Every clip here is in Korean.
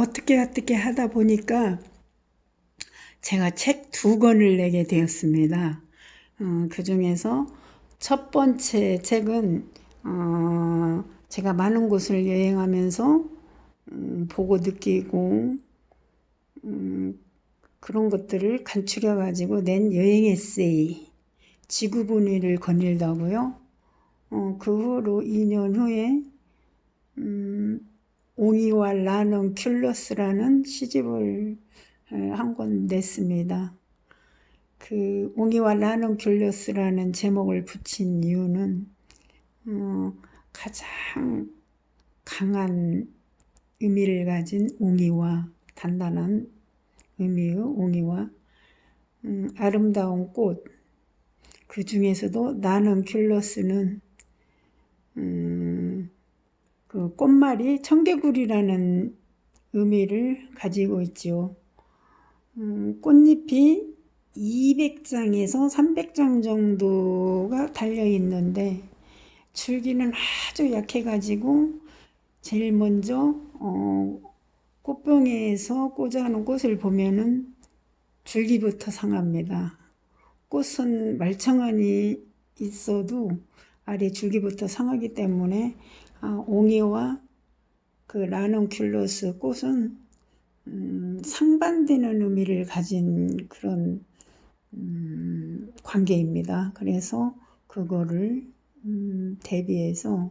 어떻게 어떻게 하다 보니까 제가 책 두 권을 내게 되었습니다. 어, 그 중에서 첫 번째 책은 어, 제가 많은 곳을 여행하면서 음, 보고 느끼고 음, 그런 것들을 간추려 가지고 낸 여행 에세이 지구본위를 거닐다고요. 어, 그 후로 2년 후에 음, 옹이와 라넌 큘러스라는 시집을 한 권 냈습니다. 그 옹이와 라넌 큘러스라는 제목을 붙인 이유는 어, 가장 강한 의미를 가진 옹이와 단단한 의미의 옹이와 음, 아름다운 꽃, 그 중에서도 나는 큘러스는 음, 그 꽃말이 청개구리라는 의미를 가지고 있지요. 음, 꽃잎이 200장에서 300장 정도가 달려 있는데 줄기는 아주 약해가지고 제일 먼저 어, 꽃병에서 꽂아놓은 꽃을 보면은 줄기부터 상합니다. 꽃은 말청한이 있어도 아래 줄기부터 상하기 때문에 아, 옹이와 그 라넌큘러스 꽃은 음, 상반되는 의미를 가진 그런 음, 관계입니다. 그래서 그거를 음, 대비해서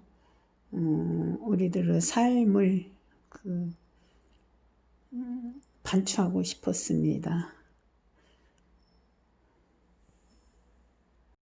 어, 우리들의 삶을 그 음, 반추하고 싶었습니다.